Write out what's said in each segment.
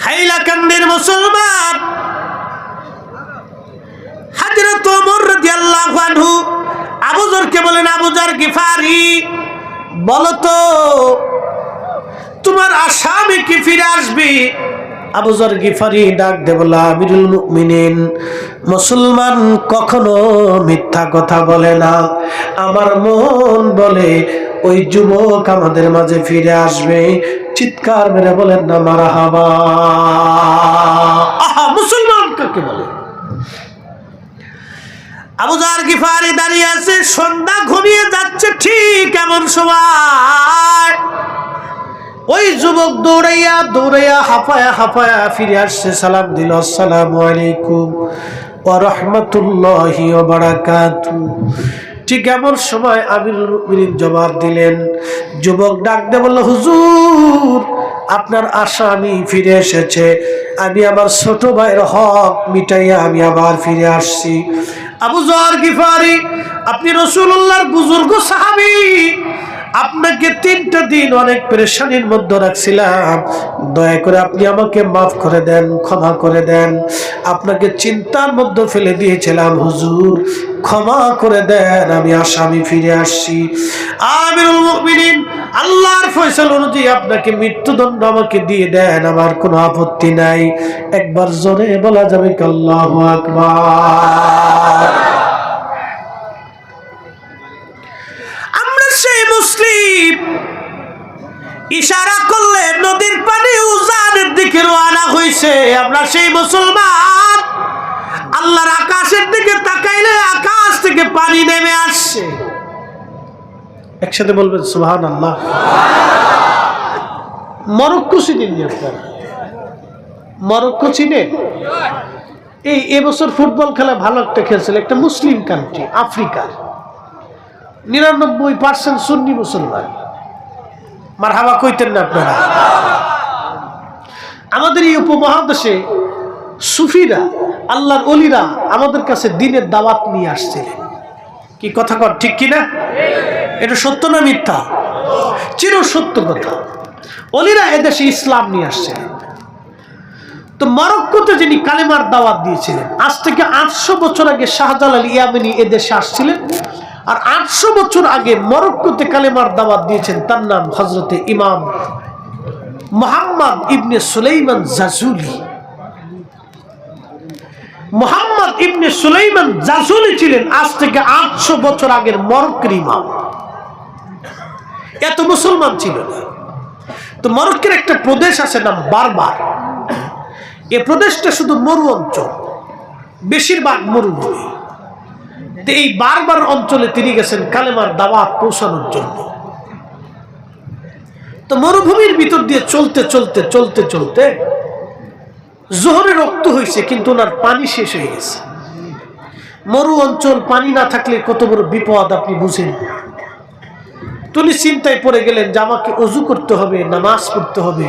হাইলাকান্দির মুসলমান। তোমার কি ফিরে আসবে? গিফারি ডাক দে বলা আমিরুল মুমিনিন, মুসলমান কখনো মিথ্যা কথা বলে না। আমার মন বলে ওই যুবক আমাদের মাঝে ফিরে আসবে। চিৎকার মেরে বলেন, না মারা হাবা মুসলমান কাকে বলে? আবুজার দাঁড়িয়ে আছে, সন্ধ্যা ঘনিয়ে যাচ্ছে ঠিক ওই যুবক দৌড়াইয়া দৌড়াইয়া ফিরে আসছে, সালাম দিল আলাইকুম। ওয়া ঠিক এমন সময় মুমিনিন জবাব দিলেন, যুবক ডাক দে বলল, হুজুর, আপনার আশা আমি ফিরে এসেছে। আমি আমার ছোট ভাইয়ের হক মিটাইয়া আমি আবার ফিরে আসছি। আবু জহর গিফারি, আপনি রসুল্লাহর বুজুর্গ সাহাবি। আপনাকে তিনটা দিন অনেক পেরেশানির মধ্যে রাখছিলাম। দয়া করে আপনি আমাকে মাফ করে দেন, ক্ষমা করে দেন। আপনাকে চিন্তার মধ্যে ফেলে দিয়েছিলাম, হুজুর। ক্ষমা করে দেন, আমি আসামি ফিরে আসছি। আল্লাহর ফয়সাল অনুযায়ী আপনাকে মৃত্যুদণ্ড আমাকে দিয়ে দেন, আমার কোনো আপত্তি নাই। একবার জোরে বলা যাবে আল্লাহু আকবার। ইশারা করলে নদীর পানি উজানের দিকে রওনা হয়েছে। আমরা সেই মুসলমান। আল্লাহর আকাশের দিকে তাকাইলে আকাশ থেকে পানি নেমে আসছে। একসাথে বলবেন সুবহান আল্লাহ মরক্কো চিনেন আপনারা? মরক্কো চিনে এই এবছর ফুটবল খেলা ভালো একটা খেলছিল, একটা মুসলিম কান্ট্রি আফ্রিকার। নিরানব্বই পার্সেন্ট সুন্নি মুসলমান। মার হাওয়া কইতেন না আপনারা। আমাদের এই উপমহাদেশে সুফিরা, আল্লাহর অলিরা আমাদের কাছে দিনের দাওয়াত নিয়ে আসছিলেন। কি কথা কর ঠিক কিনা? এটা সত্য না মিথ্যা? চির সত্য কথা। অলিরা এদেশে ইসলাম নিয়ে আসছিলেন। তো মরক্কোতে যিনি কালেমার দাওয়াত দিয়েছিলেন, আজ থেকে আটশো বছর আগে শাহজালাল ইয়ামিনী এদেশে আসছিলেন। আর আটশো বছর আগে মরক্কোতে কালেমার দাওয়াত দিয়েছেন, তার নাম হজরতে ইমাম মোহাম্মদ ইবনে সুলাইমান জাজুলি। মোহাম্মদ ইবনে সুলাইমান জাজুলি ছিলেন আজ থেকে আটশো বছর আগের মরক্কের ইমাম। এত মুসলমান ছিল না। তো মরক্কের একটা প্রদেশ আছে নাম বারবার। এ প্রদেশটা শুধু মরু অঞ্চল, বেশিরভাগ মরুভূমি। এই বারবার অঞ্চলে তিনি গেছেন কালেমার দাওয়াত পৌঁছানোর জন্য। তো মরুভূমির ভিতর দিয়ে চলতে চলতে চলতে চলতে জোহরে রক্ত হয়েছে, কিন্তু ওনার পানি শেষ হয়ে গেছে। মরু অঞ্চল, পানি না থাকলে কত বড় বিপদ আপনি বুঝেন তুমি চিন্তায় পড়ে গেলেন যে আমাকে অজু করতে হবে, নামাজ পড়তে হবে।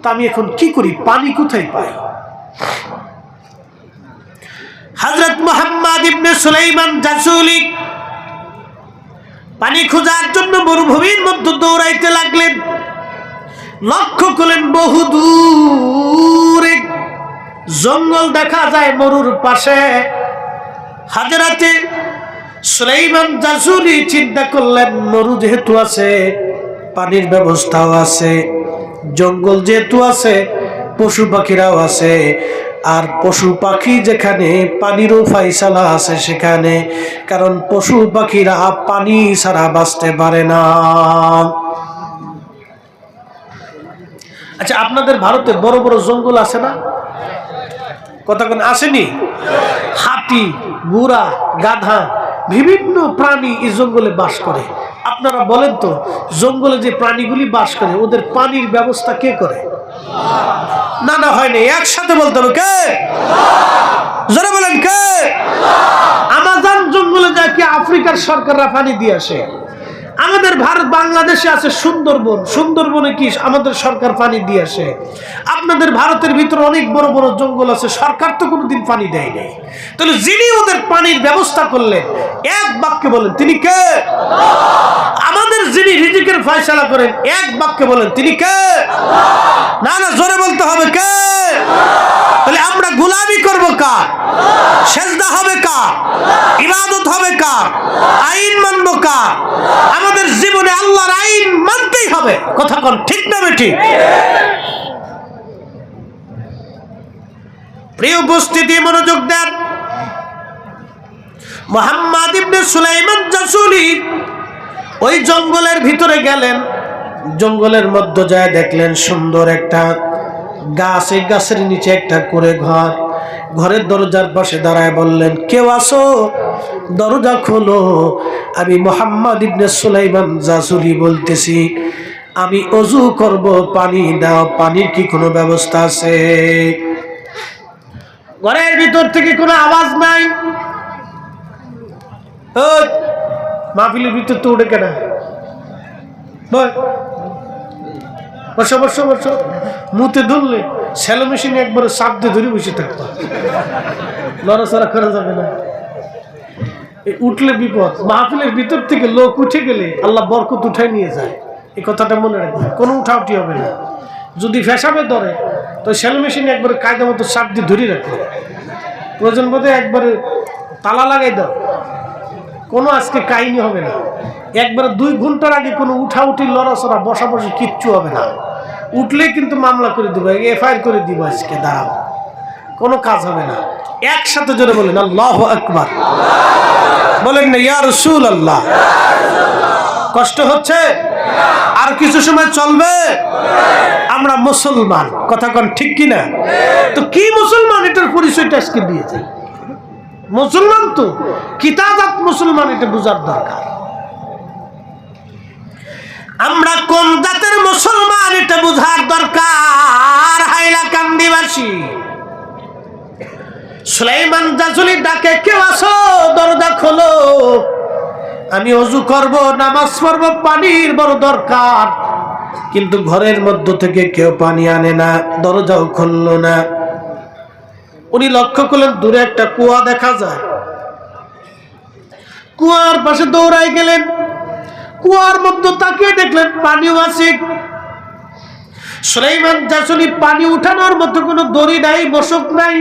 তা আমি এখন কি করি? পানি কোথায় পাই হজরত মোহাম্মদ ইবনে সুলাইমান জাসুলি পানি খোঁজার জন্য মরুভূমির মধ্যে দৌড়াইতে লাগলেন। লক্ষ্য করলেন বহু দূরে জঙ্গল দেখা যায় মরুর পাশে। হাজরাতে সুলাইমান জাসুলি চিন্তা করলেন, মরু যেহেতু আছে, পানির ব্যবস্থাও আছে, জঙ্গল যেহেতু আছে, পশু পাখিরাও আছে আর পশু পাখি যেখানে পানিরও ফাইসালা আছে সেখানে, কারণ পশু পাখিরা পানি ছাড়া বাঁচতে পারে না। আচ্ছা আপনাদের ভারতে বড় বড় জঙ্গল আছে না? কতক্ষণ আসেনি? হাতি গুড়া গাধা, বিভিন্ন প্রাণী এই জঙ্গলে বাস করে। আপনারা বলেন তো, জঙ্গলে যে প্রাণীগুলি বাস করে, ওদের পানির ব্যবস্থা কে করে? না না হয়নি একসাথে বলতে হবে, কে? জোরে বলেন, কে? আমাজন জঙ্গলে যায় কি আফ্রিকার সরকাররা পানি দিয়ে আসে? আমাদের ভারত বাংলাদেশে আছে সুন্দরবন। সুন্দরবনে কি আমাদের সরকার পানি দিয়ে আসে? আপনাদের ভারতের ভিতরে অনেক বড় বড় জঙ্গল আছে, সরকার তো কোনোদিন পানি দেয় নাই। তাহলে যিনি ওদের পানির ব্যবস্থা করলেন, এক বাক্যে বলেন, তিনি কে? আমাদের যিনি রিজিকের ফয়সালা করেন, এক বাক্যে বলেন, তিনি কে? না না, জোরে বলতে হবে, কে? তাহলে আমরা গোলামি করব কার? সেজদা হবে কার? ইবাদত হবে কার? আইন আমাদের জীবনে আল্লাহর আইন মানতেই হবে। কথা কোন, ঠিক না বেটি প্রিয় মনোযোগ দেন। মোহাম্মদ ইবনে সুলাইমান জাসুলি ওই জঙ্গলের ভিতরে গেলেন। জঙ্গলের মধ্যে যায় দেখলেন সুন্দর একটা গাছ। এই গাছের নিচে একটা করে ঘর। ঘরের দরজার পাশে দাঁড়ায় বললেন, কেউ আসো দরজা খোলো। আমি মোহাম্মদ ইবনে সুলাইমান জাসুলি বলতেছি, আমি অজু করব, পানি দাও, পানির কি কোনো ব্যবস্থা আছে? ঘরের ভিতর থেকে কোনো আওয়াজ নাই? মাহফিলের ভিতর তো উঠে কেনা। বসো বসো বসো। মুতে ধরলে স্যালো মেশিনে একবার চাপ দিয়ে ধরে বসে থাকতো লড়াচড়া করা যাবে না। উঠলে বিপদ মাহফিলের ভিতর থেকে লোক উঠে গেলে আল্লাহ বরকত উঠাই নিয়ে যায়। এই কথাটা মনে রাখবে কোনো উঠাউটি হবে না। যদি ফেসাবে ধরে, তো সেল মেশিনে একবার কায়দা মতো চাপ দিয়ে ধরে রাখো। প্রয়োজন বোধে একবারে তালা লাগাই দাও। কোনো আজকে কাহিনী হবে না। একবারে দুই ঘণ্টার আগে কোনো উঠাউঠি লড়াচড়া বসা বসে কিচ্ছু হবে না। উঠলেই কিন্তু মামলা করে দিব, এফআইআর করে দিব আজকে, দাঁড়াও। কোনো কাজ হবে না। একসাথে জোরে বলেন, আল্লাহ আকবার। বলেন না, ইয়া কষ্ট হচ্ছে? আর কিছু সময় চলবে? আমরা মুসলমান। কথা কন ঠিক কিনা? তো কি মুসলমান এটার পরিচয়টা আজকে দিয়েছে মুসলমান তো? কিতাবাত মুসলমান এটা বোঝার দরকার। আমরা কোন জাতের মুসলমান এটা বোঝার দরকার? হাইলা কান্দিবাসী সুলাইমান জাজুলি ডাকে, কেউ আসো দরজা খোলো। আমি অজু করব, নামাজ পড়ব, পানির বড় দরকার। কিন্তু ঘরের মধ্য থেকে কেউ পানি আনে না, দরজাও খুললো না। উনি লক্ষ্য করলেন, দূরে একটা কুয়া দেখা যায়। কুয়ার পাশে দৌড়াই গেলেন। কুয়ার মধ্যে তাকিয়ে দেখলেন, পানিও আছে। সুলাইমান জাসুলি পানি উঠানোর মতো কোনো দড়ি নাই, মশক নাই।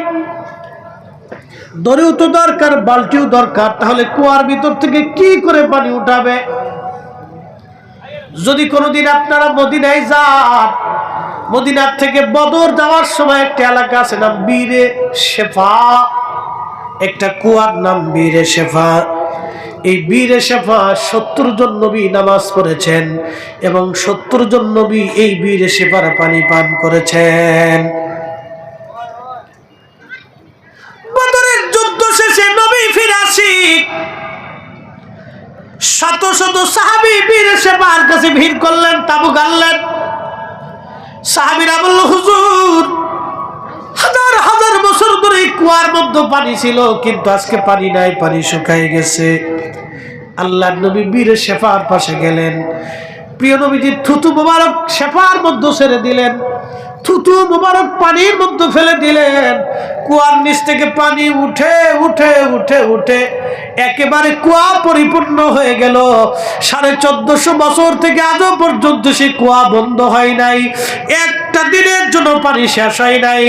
দড়িও তো দরকার বালতিও দরকার। তাহলে কুয়ার ভিতর থেকে কি করে পানি উঠাবে? যদি কোনোদিন আপনারা মদিনায় যান, মদিনার থেকে বদর যাওয়ার সময় একটা এলাকা আছে নাম বীরে শেফা। একটা কুয়ার নাম বীরে শেফা। এই বীরে শেফা সত্তর জন নবী নামাজ পড়েছেন এবং সত্তর জন নবী এই বীরে শেফার পানি পান করেছেন বদরের যুদ্ধ শেষে নবী ফিরে আসি শত শত সাহাবি বীরে শেফার কাছে ভিড় করলেন, তাবু গাললেন সাহাবিরা বলল, হুজুর, হাজার হাজার বছর ধরে কুয়ার মধ্যে পানি ছিল, কিন্তু আজকে পানি নাই, পানি শুকাই গেছে। আল্লাহ নবী বীর শেফার পাশে গেলেন। প্রিয় নবীজি থুতু মোবারক শেফার মধ্যে ছেড়ে দিলেন। থুতু মোবারক পানির মধ্যে ফেলে দিলেন। কুয়ার নিচ থেকে পানি উঠে উঠে উঠে উঠে একেবারে কুয়া পরিপূর্ণ হয়ে গেল। সাড়ে চোদ্দশো বছর থেকে আজও পর্যন্ত সে কুয়া বন্ধ হয় নাই। একটা দিনের জন্য পানি শেষ হয় নাই।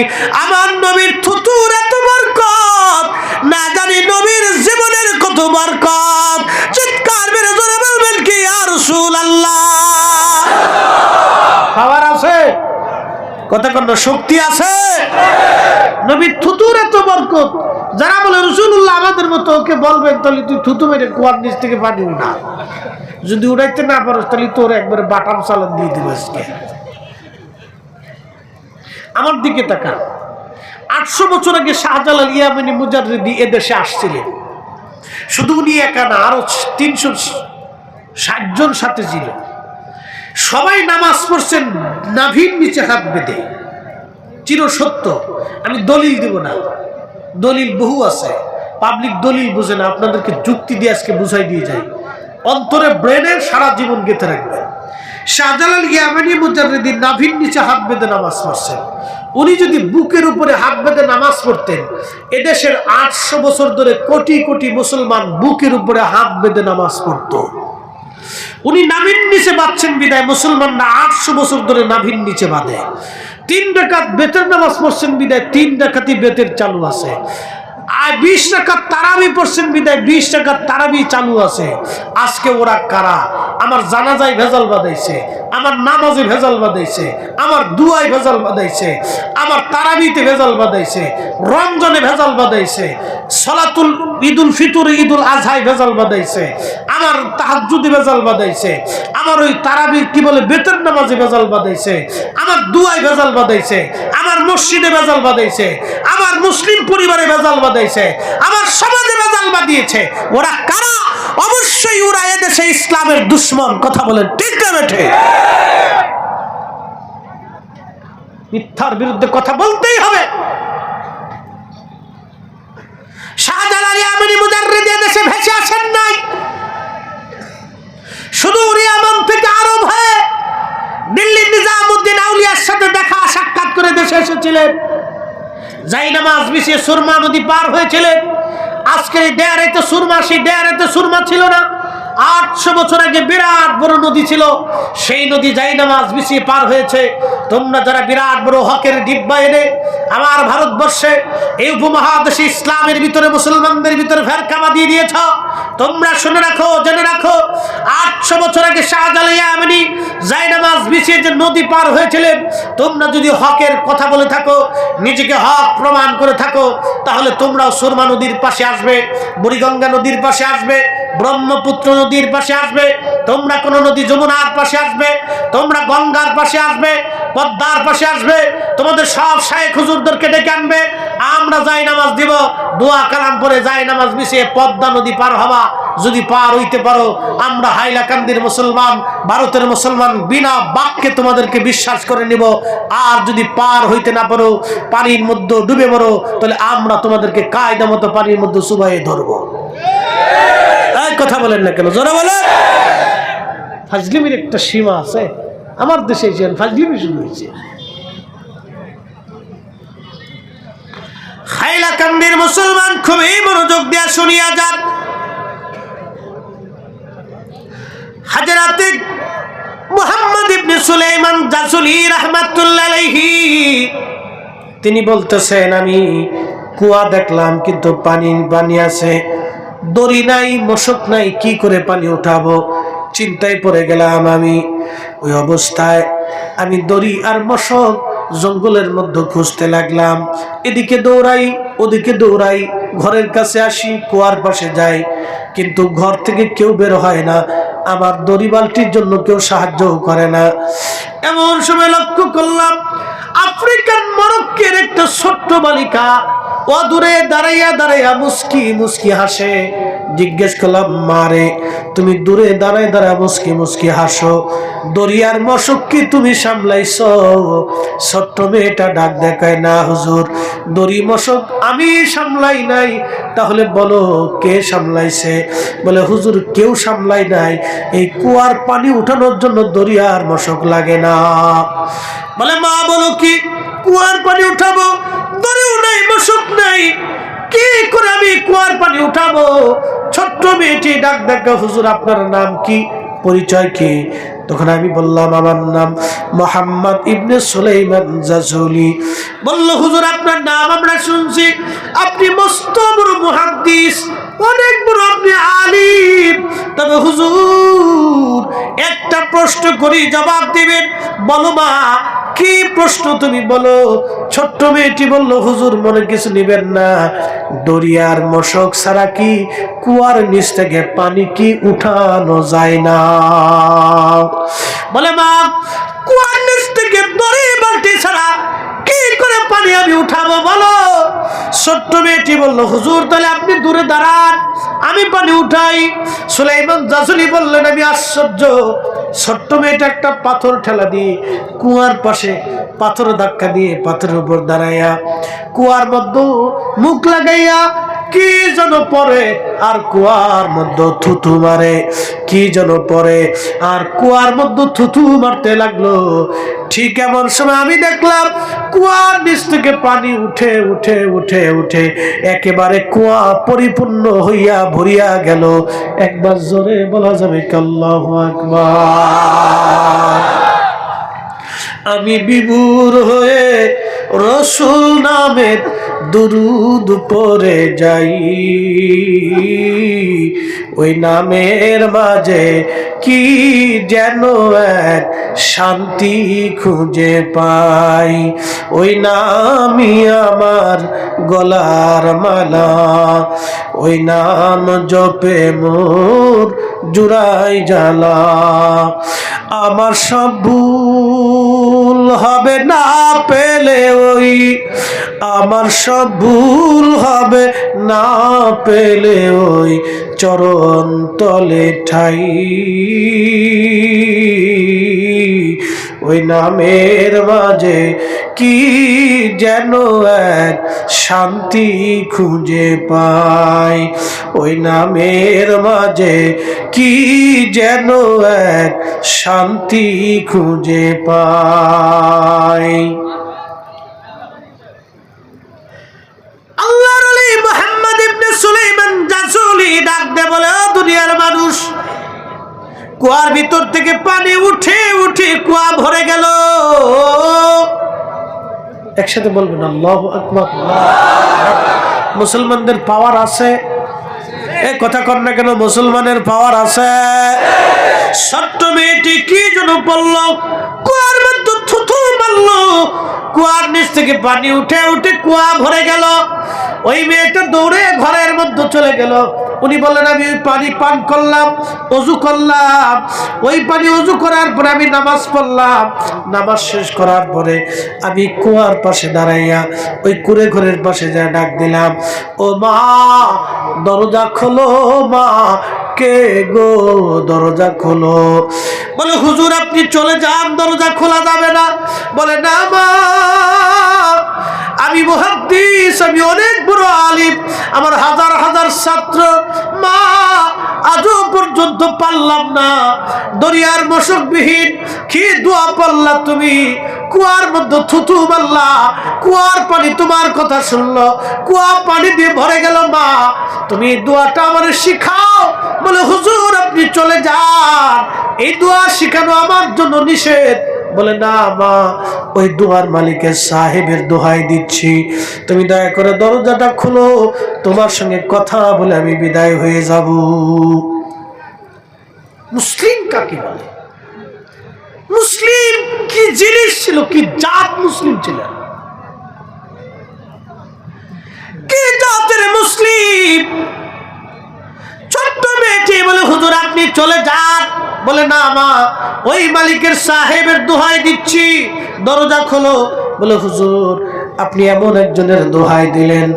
আমার নবীর থুতুর এত বরকত, না জানি নবীর জীবনের কত বরকত। কথা শক্তি আছে। নবীর থুতুর এত বরকত। যারা বলে রসুল্লাহ আমাদের মতো ওকে বলবেন, তাহলে তুই থুতু মেরে কুয়ার নিচ থেকে পানি না যদি উড়াইতে না পারো তাহলে তোর একবারে বাটাম চালান দিয়ে দিবে আজকে। আমার দিকে তাকা আটশো বছর আগে শাহজালাল ইয়ামিনী মুজারিদি এদেশে আসছিলেন। শুধু উনি একা না, আরও তিনশো ষাট জন সাথে ছিল। সবাই নামাজ পড়ছেন, নাভির নিচে হাত বেঁধে। চির সত্য, আমি দলিল দিব না। দলিল বহু আছে। পাবলিক দলিল বুঝে না, আপনাদেরকে যুক্তি দিয়ে আজকে বুঝাই দিয়ে যাই। অন্তরে ব্রেনের সারা জীবন গেঁথে রাখবে শাহজালাল ইয়ামানি মুজারিদিন নাভির নিচে হাত বেঁধে নামাজ পড়ছেন। উনি যদি বুকের উপরে হাত বেঁধে নামাজ পড়তেন, এদেশের আটশো বছর ধরে কোটি কোটি মুসলমান বুকের উপরে হাত বেঁধে নামাজ পড়তো। উনি নাভির নিচে বাঁধছেন বিদায়, মুসলমানরা আটশো বছর ধরে নাভিন নিচে বাঁধে। তিন ডাকাত বেতের নামাজ পড়ছেন বিদায়, তিন ডাকাতি বেতের চালু আছে। বিশ টাকার তারাবি পড়ছেন বিদায় বিশ টাকার তারাবি চালু আছে আজকে ওরা কারা আমার জানাজায় ভেজাল বাঁধাইছে আমার নামাজে ভেজাল বাঁধাইছে আমার দুয়ায় ভেজাল বাঁধাইছে আমার তারাবিতে ভেজাল বাঁধাইছে রমজনে ভেজাল বাঁধাইছে সলাতুল ঈদুল ফিতুর ঈদুল আজহায় ভেজাল বাঁধাইছে আমার তাহাজুদি ভেজাল বাঁধাইছে আমার ওই তারাবির কি বলে বেতন নামাজে ভেজাল বাঁধাইছে আমার দুয়ায় ভেজাল বাঁধাইছে আমার মসজিদে ভেজাল বাঁধাইছে আমার মুসলিম পরিবারে ভেজাল বাঁধাইছে আমার সমাজে ভেজাল বাঁধিয়েছে। ওরা কারা? অবশ্যই ওরা এদেশে ইসলামের দুশ্মন, কথা বলেন, ঠিক না বেঠে? মিথ্যার বিরুদ্ধে কথা বলতেই হবে। দেখা সাক্ষাৎ করে দেশে এসেছিলেন। যাই নামাজ মিশিয়ে সুরমা নদী পার হয়েছিলেন। আজকে এই দেয়ারেতে সুরমা, সেই ডেয়ারেতে সুরমা ছিল না। আটশো বছর আগে বিরাট বড় নদী ছিল। সেই নদী যাই নামাজ বিছিয়ে পার হয়েছে। তোমরা যারা বিরাট বড় হকের ডিব্বা এনে আমার ভারতবর্ষে এই উপমহাদেশে ইসলামের ভিতরে, মুসলমানদের ভিতরে ফেরকামা দিয়ে দিয়েছ, তোমরা শুনে রাখো, জেনে রাখো, আটশো বছর আগে শাহজালাইয়া এমনি যাই নামাজ বিছিয়ে যে নদী পার হয়েছিলেন, তোমরা যদি হকের কথা বলে থাকো, নিজেকে হক প্রমাণ করে থাকো, তাহলে তোমরাও সুরমা নদীর পাশে আসবে, বুড়িগঙ্গা নদীর পাশে আসবে ব্রহ্মপুত্র নদীর পাশে আসবে, তোমরা কোন নদী যমুনার পাশে আসবে, তোমরা গঙ্গার পাশে আসবে, পদ্মার পাশে আসবে, তোমাদের সব শায়েখ হুজুরদেরকে ডেকে আনবে। আমরা যাই নামাজ দিব, দোয়া কালাম পরে যাই নামাজ মিশিয়ে পদ্মা নদী পার হবা যদি পার হইতে পারো, আমরা হাইলাকান্দির মুসলমান, ভারতের মুসলমান, বিনা বাক্যে তোমাদেরকে বিশ্বাস করে নিব। আর যদি পার হইতে না পারো, পানির মধ্যে ডুবে মরো, তাহলে আমরা তোমাদেরকে কায়দা মতো পানির মধ্যে সুবাই ধরবো। এই কথা বলেন না কেন? জোরে বলে ফাজলিমির একটা সীমা আছে। আমার দেশে এসে ফাজলিমি শুরু হয়েছে। হাইলাকান্দির মুসলমান খুবই মনোযোগ দেয়া শুনিয়া যান। হাজরাতে মুহাম্মদ ইবনে সুলাইমান জাসুলি রাহমাতুল্লাহ তিনি বলতেছেন আমি কুয়া দেখলাম কিন্তু পানি পানি আছে দড়ি নাই, মশক নাই, কি করে পানি উঠাবো? চিন্তায় পড়ে গেলাম আমি। ওই অবস্থায় আমি দড়ি আর মশক জঙ্গলের মধ্যে খুঁজতে লাগলাম। এদিকে দৌড়াই, ওদিকে দৌড়াই, ঘরের কাছে আসি, কুয়ার পাশে যাই। কিন্তু ঘর থেকে কেউ বের হয় না। আমার দড়ি বালতির জন্য কেউ সাহায্যও করে না। এমন সময় লক্ষ্য করলাম আফ্রিকান মরক্কের একটা ছোট্ট বালিকা ও দূরে দাঁড়াইয়া দাঁড়াইয়া মুস্কি মুস্কি হাসে। জিজ্ঞেস করলাম, মারে, তুমি দূরে দাঁড়ায় দাঁড়ায় মুস্কি মুস্কি হাসো। দরিয়ার মশক কি তুমি সামলাইছ? ছোট্ট মেয়েটা ডাক দেখায়, না, হুজুর, দড়ি মশক আমি সামলাই নাই। তাহলে বলো, কে সামলাইছে? বলে, হুজুর, কেউ সামলাই নাই। এই কুয়ার পানি উঠানোর জন্য দরিয়ার মশক লাগে না। বলে, মা, বলো কি? কুয়ার পানি উঠাবো? দরেও নাই, মশুক নাই। কি করে আমি কুয়ার পানি উঠাবো? ছোট্ট মেয়েটি ডাক ডাকা, হুজুর, আপনার নাম কি? পরিচয় কি? তখন আমি বললাম, আমার নাম মোহাম্মদ ইবনে সুলাইমান জাজুলি। বলল, হুজুর, আপনার নাম আমরা শুনছি। আপনি মস্ত বড় মুহাদ্দিস, অনেক বড় আপনি আলিম। তবে হুজুর, একটা প্রশ্ন করি, জবাব দিবেন। বলো মা, কি প্রশ্ন তুমি বলো? ছোট্ট মেয়েটি বলল, হুজুর, মনে কিছু নিবেন না। দরিয়ার মশক ছাড়া কি কুয়ার নিচ থেকে পানি কি উঠানো যায় না? বলে মা, কুয়ার বালতি ছাড়া কি করে পানি আমি উঠাবো বলো? ছোট্ট মেয়েটি বলল, হুজুর, তাহলে আপনি দূরে দাঁড়ান, আমি পানি উঠাই। সুলাইমান জাসুলি বললেন, আমি আশ্চর্য। ছোট্ট মেয়েটা একটা পাথর ঠেলা দিয়ে কুয়ার পাশে পাথর ধাক্কা দিয়ে পাথরের উপর দাঁড়াইয়া কুয়ার মধ্যে মুখ লাগাইয়া কি যেন পরে? আর কুয়ার মধ্যে থুতু মারে। কি যেন পরে? আর কুয়ার মধ্যে থুতু মারতে লাগল। ঠিক এমন সময় আমি দেখলাম, কুয়ার নিচ থেকে পানি উঠে উঠে উঠে উঠে একেবারে কুয়া পরিপূর্ণ হইয়া ভরিয়া গেল। একবার জোরে বলা যাবে কাল্লাহ আকবার। আমি বিভুর হয়ে রসুল নামের দুরুদ পরে যাই। ওই নামের মাঝে কি যেন এক শান্তি খুঁজে পাই। ওই নামই আমার গলার মালা। ওই নাম জপে মোর জুড়াই জ্বালা। আমার সব হবে না পেলে ওই, আমার সব ভুল হবে না পেলে ওই চরণ তলে ঠাই। ওই নামের মাঝে কি যেন এক শান্তি খুঁজে পাই। ওই নামের মাঝে কি যেন এক শান্তি খুঁজে জাসুলি ডাক দে বলে দুনিয়ার মানুষ, কুয়ার ভিতর থেকে পানি উঠে উঠে কুয়া ভরে গেল। একসাথে বলবেন, আল্লাহ আকবার। মুসলমানদের পাওয়ার আছে। এ কথা কর না কেন, মুসলমানের পাওয়ার আছে। ছোট্ট মেয়েটি কি যেন বলল, কুয়ার মধ্যে থুথু মারল। কুয়ার নিচ থেকে পানি উঠে উঠে কুয়া ভরে গেল। ওই মেয়েটা দৌড়ে ঘরের মধ্যে চলে গেল। উনি বললেন, আমি ওই পানি পান করলাম, অজু করলাম। ওই পানি অজু করার পরে আমি নামাজ পড়লাম। নামাজ শেষ করার পরে আমি কুয়ার পাশে দাঁড়াইয়া ওই কুড়ে ঘরের পাশে যা ডাক দিলাম, ও মা, দরজা খোলো মা কে গো দরজা খোলো? বলে, হুজুর, আপনি চলে যান, দরজা খোলা যাবে না। বলে, না মা, আমি মুহাদ্দিস, আমি অনেক বড় আলিম, আমার হাজার হাজার ছাত্র। মা, আজও পর্যন্ত পারলাম না। দরিয়ার মশকবিহীন কি দোয়া পাল্লা তুমি? কুয়ার মধ্যে থুতু মারলা, কুয়ার পানি তোমার কথা শুনলো, কুয়া পানি দিয়ে ভরে গেল মা। তুমি দোয়াটা আমার শিখাও বলে, হুজুর, আপনি চলে যান। এই দোয়া শিখানো আমার জন্য নিষেধ। বলে, না মা, ওই দোয়ার মালিকের সাহেবের দোহাই দিচ্ছি। তুমি দয়া করে দরজাটা খুলো, তোমার সঙ্গে কথা বলে আমি বিদায় হয়ে যাব। মুসলিম কাকে বলে? মুসলিম কি জিনিস ছিল? কি জাত মুসলিম ছিলেন কি জাতের মুসলিম? ছোট্ট মেয়েটি বলে, হুজুর, আপনি চলে যান। বলে, না, মা, ওই মালিকের সাহেবের দোহাই দিচ্ছি। দরজা খোলো। বলে, হুজুর, আপনি এমন একজনের দোহাই দিলেন।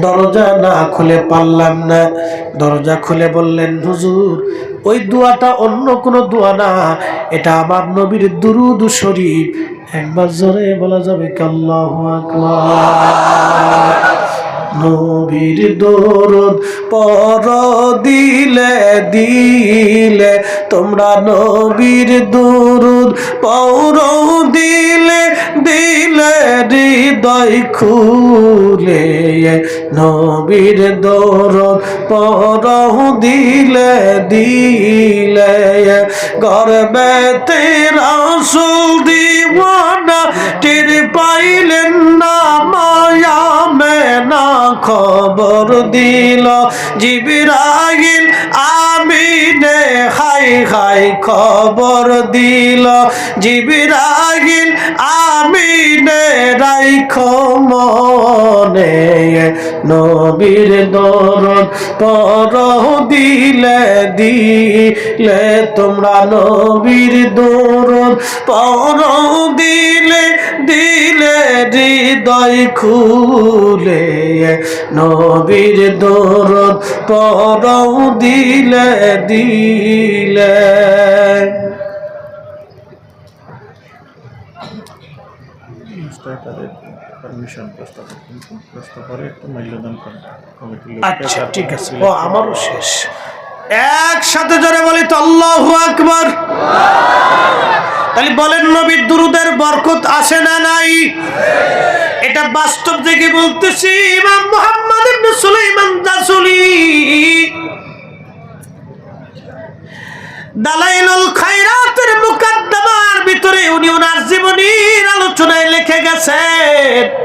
দরজা না খুলে পারলাম না। দরজা খুলে বললেন, হুজুর, ওই দোয়াটা অন্য কোনো দোয়া না। এটা আমার নবীর দুরুদ শরীফ। একবার জোরে বলা যাবে কাল্লাহ আকবার। নবীর দরদ পর দিলে দিলে তোমরা নবীর দরদ পর দিলে দিলে হৃদয় খুলে নবীর দরদ পর দিলে দিলে গর্বে তেরা দিওয়ানা টের পাইলেন না মেনা খবর দিল। জিবিরাগিল আমিনে হাই হাই খবর দিল জিবিরাগিল আমিনে রাইখ মনে, নবীর দরদ পর দিলে দিলে তোমরা নবীর দরদ পর দিলে দিলে হৃদয় খুলে, নবীর দরদ পর দিলে দিলে। আচ্ছা ঠিক আছে। ও আমারও শেষ। একসাথে জোরে বলি তো আল্লাহ আকবার। তাহলে বলেন নবীর দুরুদের বরকত আসে না নাই? এটা বাস্তব থেকে বলতেছি ইমাম মোহাম্মদ সুলাইমান দালাইলুল খায়রাতের মুকদ্দমার ভিতরে উনি ওনার জীবনীর আলোচনায় লিখে গেছেন।